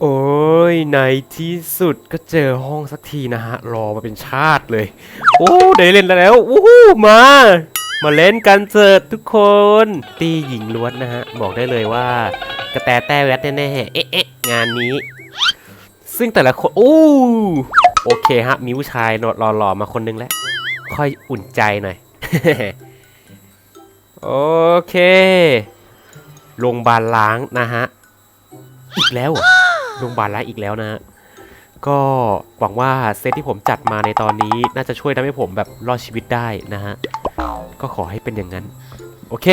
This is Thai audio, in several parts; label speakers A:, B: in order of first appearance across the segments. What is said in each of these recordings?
A: โอ้ยในที่สุดก็เจอห้องสักทีนะฮะ รอมาเป็นชาติเลย โอ้ได้เล่นแล้ววู้ฮู้มา มาเล่นกันเถิดทุกคน ตีหญิงล้วนนะฮะ บอกได้เลยว่ากระแตแต้แวดแน่ๆเอ๊ะเอ๊ะงานนี้ ซึ่งแต่ละคนโอ้โอเคฮะ มีผู้ชายหล่อๆมาคนนึงแล้ว ค่อยอุ่นใจหน่อย โอเคโรงพยาบาลล้างนะฮะ อีกแล้วเหรอโรงพยาบาลล้างอีกแล้วนะฮะก็หวังว่าเซตที่ผมจัดมาในตอนนี้น่าจะช่วยทำให้ผมแบบรอดชีวิตได้นะฮะ ก็ขอให้เป็นอย่างนั้น โอเค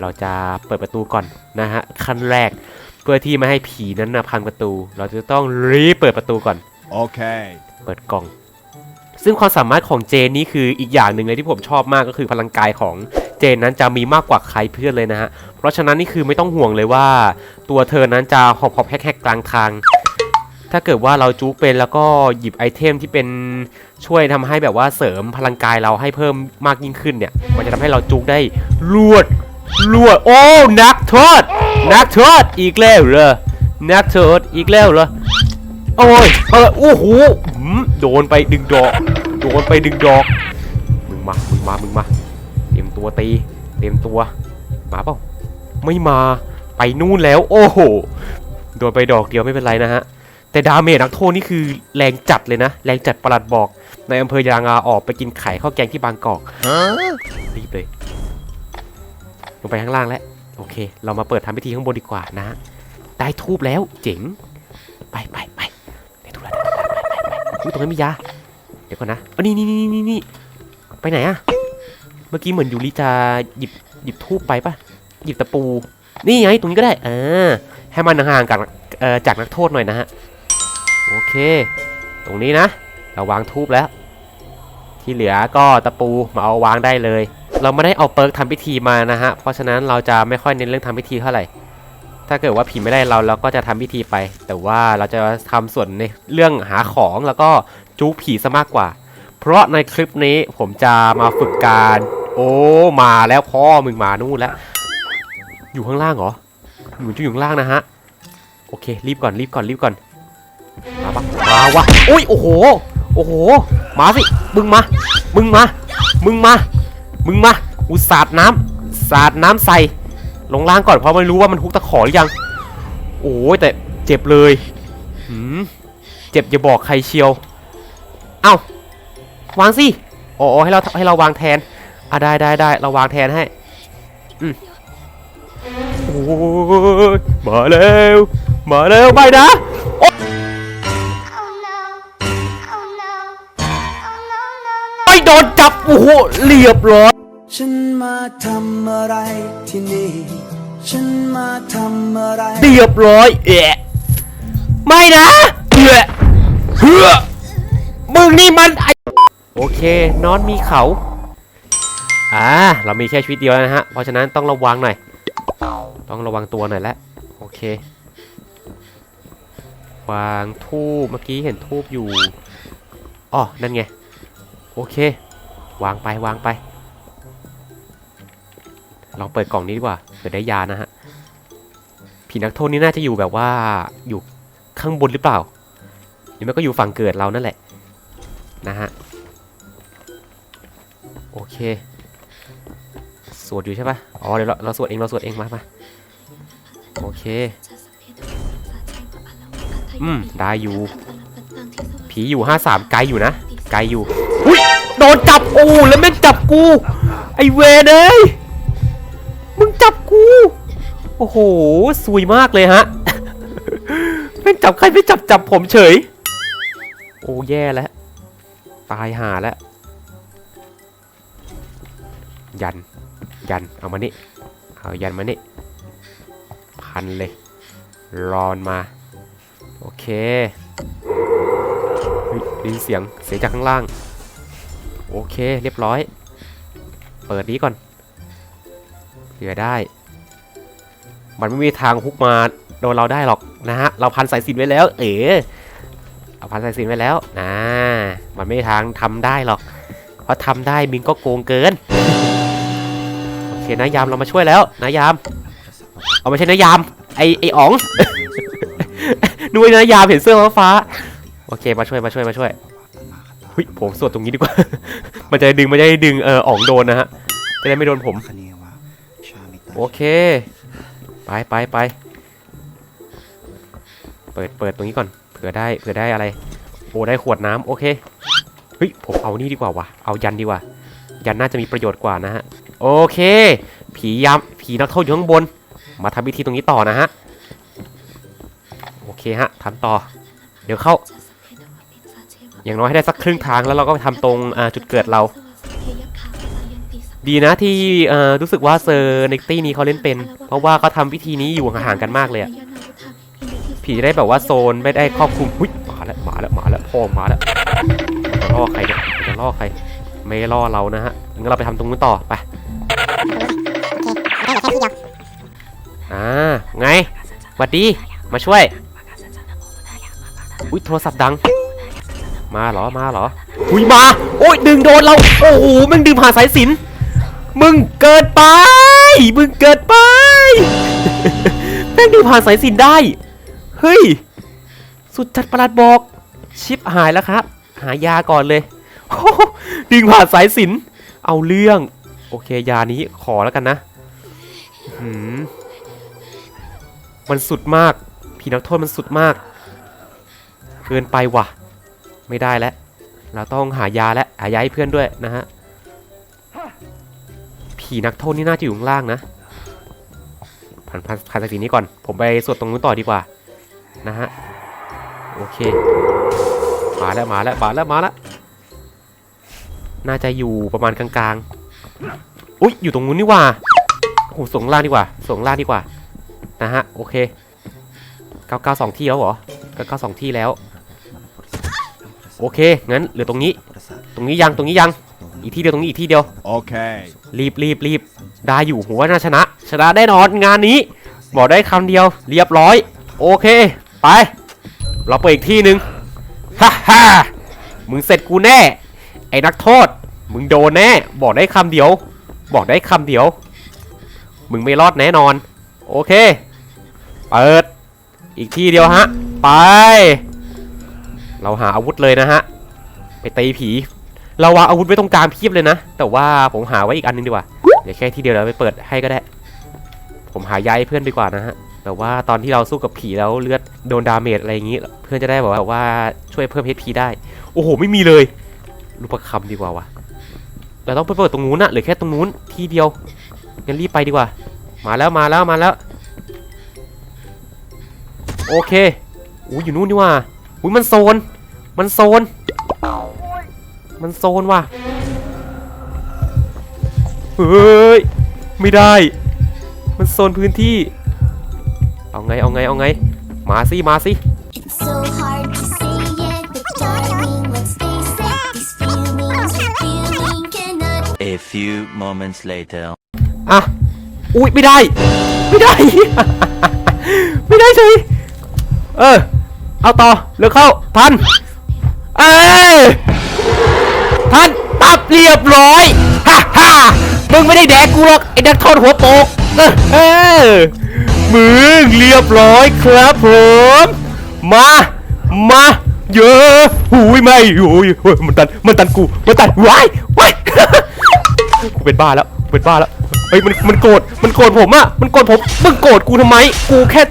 A: เราจะเปิดประตูก่อนนะฮะขั้นแรกเพื่อที่ไม่ให้ผีนั้นนะพังประตู เราจะต้องรีบเปิดประตูก่อน
B: Okay.
A: เปิดกล่อง ซึ่งความสามารถของเจนนี่คืออีกอย่างหนึ่งเลยที่ผมชอบมากก็คือพลังกายของเจนนั้นจะมีมากกว่าใครเพื่อนเลยนะฮะ เพราะฉะนั้นนี่คือไม่ต้องห่วงเลยว่า ตัวเธอนั้นจะหอบหอบแฮกแฮกกลางทาง ถ้าเกิดว่าเราจู๊เป็นแล้วก็หยิบไอเทมที่เป็นช่วยทำให้แบบว่าเสริมพลังกายเราให้เพิ่มมากยิ่งขึ้นเนี่ย มันจะทำให้เราจู๊ได้รวดรวดโอ้นักโทษนักโทษอีกแล้วเหรอนักโทษอีกแล้วเหรอโอ้ยเออโอ้โหโดนไปดึงดอก โดนไปดึงดอก มึงมา มึงมา มึงมา ตรียมตัวตี เตรียมตัว มาเปล่า ไม่มา ไปนู่นแล้ว โอ้โห โดนไปดอกเดียวไม่เป็นไรนะฮะ แต่ดาเมจนักโทษนี่คือแรงจัดเลยนะ แรงจัดประหลัดบอก ในอำเภอยางาออกไปกินไข่ข้าวแกงที่บางกอก
B: Huh?
A: รีบเลย ลงไปข้างล่างแล้ว โอเค เรามาเปิดทำพิธีข้างบนดีกว่านะ ได้ทูบแล้ว เจ๋ง ไปไปไปได้ทูบแล้วได้ทูบแล้วไปไปไปอุ๊ยตรงนั้นมียา เดี๋ยวก่อนนะอ๋อนี่นี่นี่นี่นี่ไปไหนอะเมื่อกี้เหมือนยูริจะหยิบหยิบทูบไปปะหยิบตะปู นี่ไงตรงนี้ก็ได้อ่าให้มันห่างๆกับเอ่อจากนักโทษหน่อยนะฮะ โอเค ตรงนี้นะ เราวางทูบแล้ว ที่เหลือก็ตะปูมาเอาวางได้เลย เราไม่ได้เอาเปิร์กทำพิธีมานะฮะ เพราะฉะนั้นเราจะไม่ค่อยเน้นเรื่องทำพิธีเท่าไหร่ ถ้าเกิดว่าผีไม่ได้เราเราก็จะทำพิธีไป แต่ว่าเราจะทำส่วนในเรื่องหาของแล้วก็จู๊ผีซะมากกว่า เพราะในคลิปนี้ผมจะมาฝึกการ โอ้มาแล้วพ่อมึงมานู่นแล้ว อยู่ข้างล่างเหรออยู่จะอยู่ข้างล่างนะฮะ โอเค รีบก่อนรีบก่อนรีบก่อน มาปะมาวะอุ้ยโอ้โห โอ้โห มาสิ มึงมา มึงมา มึงมา มึงมา อุสาดน้ำสาดน้ำใส่ ลงล่างก่อนเพราะไม่รู้ว่ามันทุกตะขอหรือยัง โอ้ยแต่เจ็บเลยหืมเจ็บอย่าบอกใครเชียว เอ้าวางสิ อ๋อให้เราให้เราวางแทน อะได้ได้ได้เราวางแทนให้อืมโอ้ยมาแล้วมาแล้วไปนะ
C: Oh no. Oh no. Oh no, no, no.
A: ไม่โดนจับโอ้โหเรียบร้อย
D: ฉันมาทำอะไรที่นี่ ฉันมาทำอะไร
A: เรียบร้อยเอะไม่นะเอะเฮือมึงนี่มันไอโอเคนอนมีเขา อ่าเรามีแค่ชีวิตเดียวนะฮะ เพราะฉะนั้นต้องระวังหน่อย ต้องระวังตัวหน่อยแล้วโอเค วางทูบเมื่อกี้เห็นทูบอยู่อ๋อนั่นไง โอเค วางไปวางไป ลองเปิดกล่องนี้ดีกว่าเผื่อได้ยานะฮะ ผีนักโทษนี่น่าจะอยู่แบบว่าอยู่ข้างบนหรือเปล่าหรือไม่ก็อยู่ฝั่งเกิดเรานั่นแหละ นะฮะ โอเค วดอยู่ใช่ปะอ๋อเดี๋ยวเราเราสวดเองเราสวดเองมามาโอเค อืมได้อยู่ ผีอยู่ห้าสามไกลอยู่นะ ไกลอยู่ อุ้ยโดนจับโอ้แล้วแม่งจับกู ไอเวรเอ้ยมึงจับกู โอ้โหซวยมากเลยฮะไม่จับใครไม่จับจับผมเฉย โอ้แย่แล้ว ตายหาแล้ว ยัน ยันเอามานี่เอายันมานี่พันเลยรอนมา โอเคเฮ้ยได้ยินเสียงเสียงจากข้างล่าง โอเคเรียบร้อย เปิดนี้ก่อนเผื่อได้ มันไม่มีทางฮุกมาโดนเราได้หรอกนะฮะเราพันสายสินไว้แล้ว เอ๋เอาพันสายสินไว้แล้วนะมันไม่มีทางทำได้หรอก เพราะทำได้มิงก็โกงเกิน เคนายามเรามาช่วยแล้วนายาม เอาไม่ใช่นายาม ไอไออ๋องไอนึกว่านะยามเห็นเสื้อฟ้าฟ้า โอเคมาช่วยมาช่วยมาช่วยเฮ้ยผมสวดตรงนี้ดีกว่า มันจะดึงมันจะดึงเอออ่องโดนนะฮะ จะได้ไม่โดนผม โอเค ไปไปไป เปิดเปิดตรงนี้ก่อน เผื่อได้เผื่อได้อะไร โอ้ได้ขวดน้ำโอเค เฮ้ยผมเอานี่ดีกว่าวะเอายันดีกว่า ยันน่าจะมีประโยชน์กว่านะฮะ โอเค ผียามผีนักโทษอยู่ข้างบน มาทำพิธีตรงนี้ต่อนะฮะ โอเคฮะทำต่อ เดี๋ยวเข้า อย่างน้อยให้ได้สักครึ่งทางแล้วเราก็ไปทำตรงจุดเกิดเรา ดีนะที่รู้สึกว่าเซอร์เนกตี้นี้เขาเล่นเป็น เพราะว่าเขาทำพิธีนี้อยู่ห่างๆกันมากเลยอะผีได้แบบว่าโซนไม่ได้ครอบคลุมหุ้ยมาแล้วมาแล้วมาแล้วพ่อมาแล้วจะล่อใครเนี่ยจะล่อใคร ไม่ล่อเรานะฮะงั้นเราไปทำตรงนู้นต่อไป อ่าไงหวัดดีมาช่วย อุ้ยโทรศัพท์ดัง มาเหรอมาเหรออุ้ยมา โอ้ยดึงโดนเรา โอ้โหมึงดึงผ่านสายสินมึงเกิดไป มึงเกิดไปแม่งดึงผ่านสายสินได้ เฮ้ย สุดจัดประหลัดบอก ชิปหายแล้วครับ หายาก่อนเลยดึงผ่านสายสินเอาเรื่อง โอเคยานี้ขอแล้วกันนะ มันสุดมาก ผีนักโทษมันสุดมาก เกินไปว่ะ ไม่ได้แล้ว เราต้องหายาและหายาให้เพื่อนด้วยนะฮะ ผีนักโทษนี่น่าจะอยู่ข้างล่างนะ ผ่านผ่านผ่านสกสีนี้ก่อน ผมไปสวดตรงนู้นต่อดีกว่า นะฮะ โอเค มาแล้วมาแล้วมาแล้วมาแล้ว น่าจะอยู่ประมาณกลางๆ อุ๊ย อยู่ตรงนู้นนี่ว่า โอ้โหส่งล่างดีกว่าส่งล่างดีกว่านะฮะโอเค992ที่แล้วเหรอ992ที่แล้ว โอเคงั้นเหลือตรงนี้ ตรงนี้ยังตรงนี้ยังอีกที่เดียวตรงนี้อีกที่เดียว
B: Okay.
A: รีบรีบรีบได้อยู่ผมว่าน่าชนะ ชนะแน่นอนงานนี้บอกได้คำเดียวเรียบร้อย โอเค ไป เราไปอีกที่หนึ่งฮ่าฮ่ามึงเสร็จกูแน่ ไอ้นักโทษ มึงโดนแน่ บอกได้คำเดียว บอกได้คำเดียว มึงไม่รอดแน่นอน โอเค เปิด อีกที่เดียวฮะ ไป เราหาอาวุธเลยนะฮะ ไปตีผี เราวางอาวุธไว้ตรงกลางเพียบเลยนะ แต่ว่าผมหาไว้อีกอันนึงดีกว่า เดี๋ยวแค่ที่เดียวเราไปเปิดให้ก็ได้ ผมหายาให้เพื่อนดีกว่านะฮะแต่ว่าตอนที่เราสู้กับผีแล้วเลือดโดนดาเมจอะไรอย่างนี้ เพื่อนจะได้แบบว่าว่าช่วยเพิ่ม HP ได้ โอ้โห ไม่มีเลยรูปคำดีกว่าวะเราต้องไปเปิดตรงนู้นนะหรือแค่ตรงนู้นที่เดียว งั้นรีบไปดีกว่า มาแล้วมาแล้วมาแล้ว โอเคอู้อยู่นู่นนี่ว่าอุ้ยมันโซน มันโซน มันโซนว่ะ เฮ้ย ไม่ได้ มันโซนพื้นที่ เอาไง เอาไง เอาไง มาสิ มาสิ
C: It's so hard to say it, but darling, let's face it. These feelings we're feeling cannot
E: A few moments later.
A: อะอุ้ยไม่ได้ ไม่ได้ ไม่ได้เลยเออ เอาต่อเร็วเข้าทันเอ้ยทันตับเรียบร้อยฮ่าฮ่ามึงไม่ได้แดกกูหรอกไอ้นักโทษหัวโปกเออมึงเรียบร้อยครับผม มา มาเยอะหุยไม่หุยเฮ้ยมันตันมันตันกูมันตันว้ายว้ายกูเป็นบ้าแล้วเป็นบ้าแล้ว ฮ้ยมันมันโกรธมันโกรธผมอะมันโกรธผมมึงโกรธกูทำไม กูแค่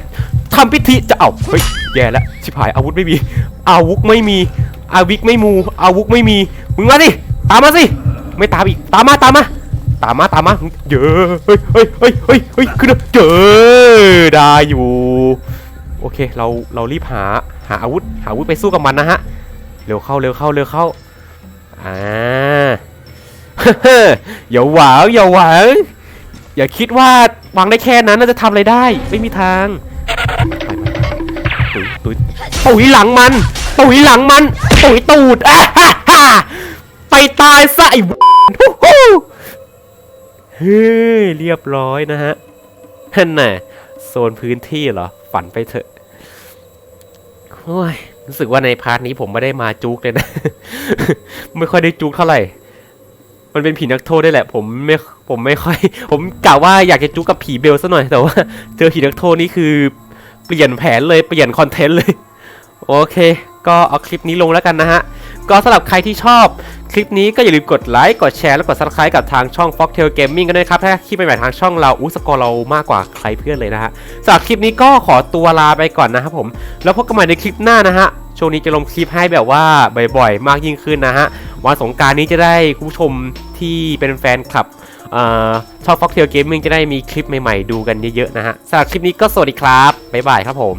A: ทำพิธีจะเอาเฮ้ยแย่แล้วชิบหายอาวุธไม่มี อาวุธไม่มี อาวิกไม่มู อาวุธไม่มี มึงมาสิตามมาสิไม่ตามอีกตามมาตามมาตามมาตามมาเยอะเฮ้ยเฮ้ยเฮ้ยเฮ้ยเฮ้ยขึ้นเลยเจอได้อยู่โอเคเราเรารีบหาหาอาวุธหาอาวุธไปสู้กับมันนะฮะเร็วเข้าเร็วเข้าเร็วเข้าอ่าอย่าหวังอย่าหวัง อย่าคิดว่าวางได้แค่นั้นน่าจะทำอะไรได้ ไม่มีทางตุยตุยตุยหลังมัน ตุยหลังมัน ตุยตูดอะฮ่าฮ่าไปตายซะไอ้ฮู้ฮู้เฮ้ยเรียบร้อยนะฮะนั่นน่ะโซนพื้นที่เหรอ ฝันไปเถอะโอ้ยรู้สึกว่าในพาร์ทนี้ผมไม่ได้มาจุกเลยนะ ไม่ค่อยได้จุกเท่าไหร่ มันเป็นผีนักโทษได้แหละ ผมไม่ผมไม่ค่อย ผมกะว่าอยากจะจุกกับผีเบลซะหน่อยแต่ว่าเจอผีนักโทษนี่คือ เปลี่ยนแผนเลยเปลี่ยนคอนเทนต์เลย โอเค ก็เอาคลิปนี้ลงแล้วกันนะฮะ ก็สำหรับใครที่ชอบคลิปนี้ก็อย่าลืมกดไลค์กดแชร์และกด subscribe กับทางช่อง Foxtail Gaming กันด้วยครับ ถ้าคลิปใหม่ๆทางช่องเราอู้สกอร์เรามากกว่าใครเพื่อนเลยนะฮะสำหรับคลิปนี้ก็ขอตัวลาไปก่อนนะครับผม แล้วพบกันใหม่ในคลิปหน้านะฮะช่วงนี้จะลงคลิปให้แบบว่าบ่อยๆ มากยิ่งขึ้นนะฮะ วันสงการนี้จะได้คุณผู้ชมที่เป็นแฟนคลับชอบฟ็อบ Foxtail Gaming จะได้มีคลิปใหม่ๆดูกันเยอะๆนะฮะสำหรับคลิปนี้ก็สวัสดีครับ บ๊ายบายครับผม